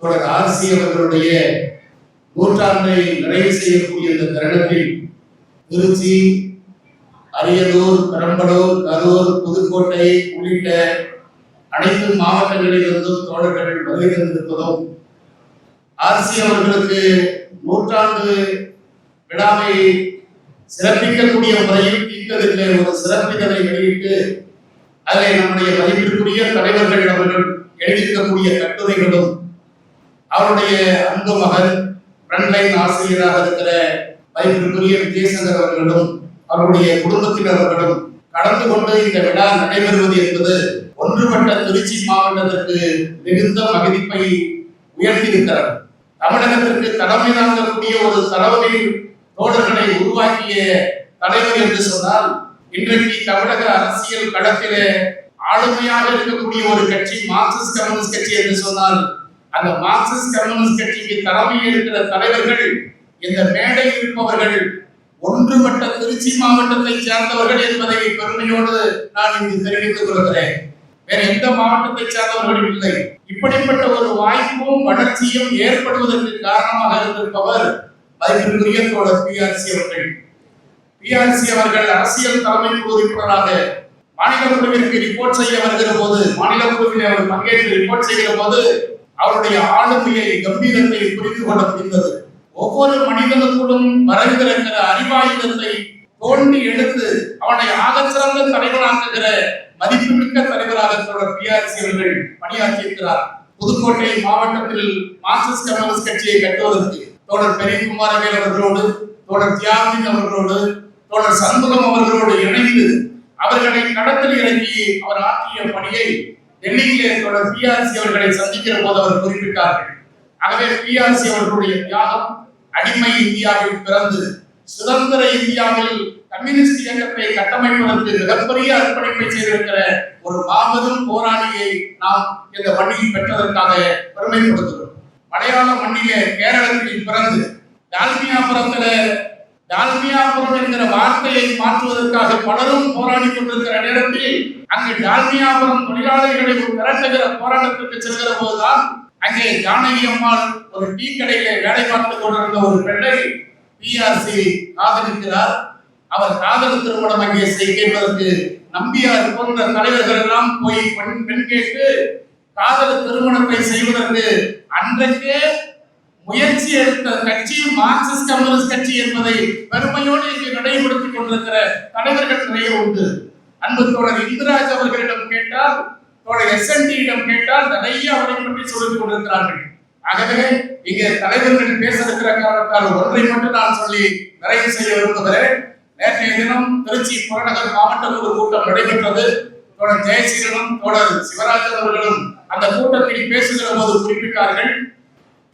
தொடர் ஆர்சி அவர்களுடைய நூற்றாண்டை நிறைவு செய்யக்கூடிய இந்த தருணத்தில் திருச்சி அரியலூர் பெரம்பலூர் கரூர் புதுக்கோட்டை உள்ளிட்ட அனைத்து மாவட்டங்களிலிருந்தும் தோழர்கள் வருகை தந்திருப்பதும் ஆர்சி அவர்களுக்கு நூற்றாண்டு விழாவை சிறப்பிக்கக்கூடிய முறையில் தீர்க்கதில்லை ஒரு சிறப்பிதழை வெளியிட்டு அதை நம்முடைய மதிப்பிற்குரிய தலைவர்கள் அவருடைய அன்பு மகன் ஃப்ரண்ட்லைன் ஆசிரியராக இருக்கிற மதிப்பிற்குரிய விஜயசங்கர் அவர்களும் அவருடைய குடும்பத்தினர்களும் கடந்து கொண்டு இந்த விழா நடைபெறுவது என்பது ஒன்றுபட்ட திருச்சி மாவட்டத்திற்கு மிகுந்த மகிழ்ப்பை உயர்த்தியிருக்கிறார் தமிழகத்திற்கு தலைமை தாங்கக்கூடிய ஒரு தலைமை தோழர்களை உருவாக்கிய தலைவர் என்று சொன்னால் இன்றைக்கு தமிழக அரசியல் களத்திலே ஆளுமையாக இருக்கக்கூடிய ஒரு கட்சி மார்க்சிஸ்ட் கம்யூனிஸ்ட் கட்சி என்று சொன்னால் அந்த மார்க்சிஸ்ட் கம்யூனிஸ்ட் கட்சிக்கு தலைமையில் இருக்கிற தலைவர்கள் இந்த மேடையில் இருப்பவர்கள் ஒன்றுபட்ட திருச்சி மாவட்டத்தை சேர்ந்தவர்கள் என்பதை பெருமையோடு நான் இங்கு தெரிவித்துக் கொள்கிறேன். வேற எந்த மாவட்டத்தை சேர்ந்தவர்களும் இல்லை. இப்படிப்பட்ட ஒரு வாய்ப்பும் வளர்ச்சியும் ஏற்படுவதற்கு காரணமாக இருந்திருப்பவர் மதிப்பிற்குரிய தோழர் பிஆர்சி அவர்கள். பிஆர்சி அவர்கள் அரசியல் தலைமை உறுப்பினராக மாநில குழுவிற்கு ரிப்போர்ட் செய்ய வருகிற போது மாநில குழுவில் அவர் பங்கேற்று ரிப்போர்ட் செய்கிற போது அவருடைய ஆளுமையை கம்பீரத்தை புரிந்து கொள்ள முடிந்தது. ஒவ்வொரு மனிதனுக்குள்ளும் மறைந்திருக்கிற அறிவாயுதத்தை தோண்டி எடுத்து அவனை ஆகச்சிறந்த தலைவனாக்குகிற மதிப்புமிக்க தலைவராக தொடர் பிஆர்சி அவர்கள் பணியாற்றியிருக்கிறார். புதுக்கோட்டை மாவட்டத்தில் மார்க்சிஸ்ட் கம்யூனிஸ்ட் கட்சியை கட்டுவதற்கு தோழர் பெரியகுமாரவேல் அவர்களோடு தோழர் தியாகி அவர்களோடு தோழர் சண்முகம் அவர்களோடு இணைந்து அவர்களை கடத்தில் இறங்கி அவர் ஆற்றிய பணியை டெல்லியிலே தொடர் பிஆர்சி அவர்களை சந்திக்கிற போது அவர் குறிப்பிட்டார்கள். ஆகவே பிஆர்சி அவர்களுடைய தியாகம் அடிமை இந்தியாவில் பிறந்து சுதந்திர இந்தியாவில் கம்யூனிஸ்ட் இயக்கத்தை கட்டமைப்பதற்கு மிகப்பெரிய அர்ப்பணிப்பை செய்திருக்கிற ஒரு மாபெரும் போராளியை நாம் இந்த மண்ணில் பெற்றதற்காக பெருமைப்படுத்துகிறோம். மலையாள மண்ணிலே கேரளத்தில் பிறந்து டால்மியாபுரத்தில் டால்மியாபுரம் என்கிற வார்த்தையை மாற்றுவதற்காக பலரும் போராடி கொண்டிருக்கிற நேரத்தில் அங்கு டால்மியாபுரம் தொழிலாளர்களை திரட்டுகிற போராட்டத்திற்கு செல்கிற போதுதான் அங்கே ஜானகி அம்மாள் ஒரு டீ கடையில வேலை பார்த்து கொண்டிருந்த ஒரு பெண்ணை பிஆர்சி காதலிக்கிறார். அவர் காதல் திருமணம் அங்கே செய்வதற்கு நம்பியார் போன்ற தலைவர்கள் எல்லாம் போய் பெண் பெண் கேட்டு காதல் திருமணத்தை செய்வதற்கு அன்றைக்கே முயற்சி எடுத்த கட்சி மார்க்சிஸ்ட் கம்யூனிஸ்ட் கட்சி என்பதை பெருமையோடு இங்கு நடைபெடுத்திக் கொண்டிருக்கிற தலைவர்கள் நிறைய உண்டு. அன்பு தோழர் இந்திராஜ் அவர்களிடம் கேட்டால் தோழர் எஸ்என்டியிடம் கேட்டால் நிறைய அவரை பற்றி சொல்லிக் கொண்டிருக்கிறார்கள். ஆகவே இங்கே தலைவர்கள் பேச இருக்கிற காரணத்தால் ஒன்றை மட்டும் நான் சொல்லி நிறைவு செய்ய விரும்புகிறேன். நேற்றைய தினம் திருச்சி புறநகர் மாவட்டத்தில் ஒரு கூட்டம் நடைபெற்றது. தோழர் ஜெயசீலனும் தோழர் சிவராஜன் அவர்களும் அந்த கூட்டத்தில் பேசுகிற போது குறிப்பிட்டார்கள்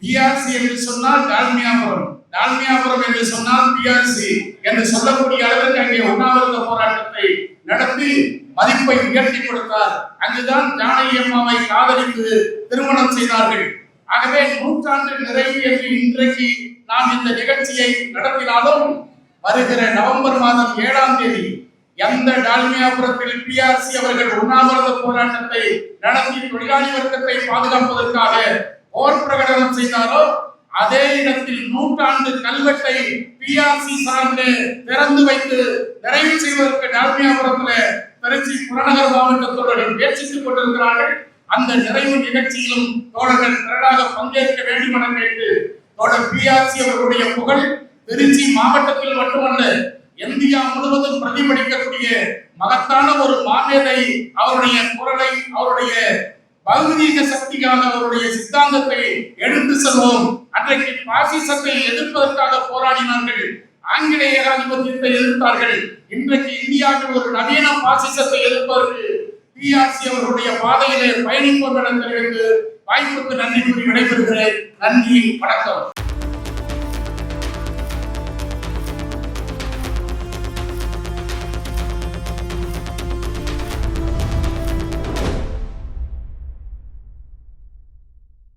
பிஆர்சி என்று சொன்னால் டால்மியாபுரம். டால்மியாபுரம் என்று சொன்னால் பிஆர்சி என்று சொல்லக்கூடிய அளவிற்கு அங்கே உண்ணாவிரத போராட்டத்தை நடத்தி மதிப்பை உயர்த்தி கொடுத்தார். அங்குதான் ஜானகி அம்மாவை காதலித்து திருமணம் செய்தார்கள். ஆகவே நூற்றாண்டு நிறைவு என்று இன்றைக்கு நாம் இந்த நிகழ்ச்சியை நடத்தினாலும் வருகிற நவம்பர் மாதம் ஏழாம் தேதி எந்த டால்மியாபுரத்தில் பிஆர்சி அவர்கள் உண்ணாவிரத போராட்டத்தை நடத்தி தொழிலாளி வர்க்கத்தை பாதுகாப்பதற்காக போர் பிரகடனம் செய்தாரோ அதே இடத்தில் நூற்றாண்டு கல்வெட்டை பிஆர்சி சார்ந்து திறந்து வைத்து நிறைவு செய்வதற்கு டால்மியாபுரத்தில் திருச்சி புறநகர் மாவட்டத்தோடு முயற்சித்துக் கொண்டிருக்கிறார்கள். அந்த நிறைவு நிகழ்ச்சியிலும் தோழர்கள் திரளாக பங்கேற்க வேண்டும் என கேட்டு தோழர் பிஆர்சி அவர்களுடைய புகழ் திருச்சி மாவட்டத்தில் மட்டுமல்ல இந்தியா முழுவதும் பிரதிபலிக்கக்கூடிய மகத்தான ஒரு மாமேதை அவருடைய குரலை அவருடைய பௌதீக சக்திக்காக சித்தாந்தத்தை எடுத்து செல்வோம். அன்றைக்கு பாசிசத்தை எதிர்ப்பதற்காக போராடினார்கள். ஆங்கிலேய ஏகாதிபத்தியத்தை எதிர்த்தார்கள். இன்றைக்கு இந்தியாவில் ஒரு நவீன பாசிசத்தை எதிர்ப்பதற்கு பிஆர்சி அவர்களுடைய பாதையிலே பயணிப்போம் தெரிவித்து வாய்ப்புக்கு நன்றி கூறி விடைபெறுகிறேன். நன்றி வணக்கம்.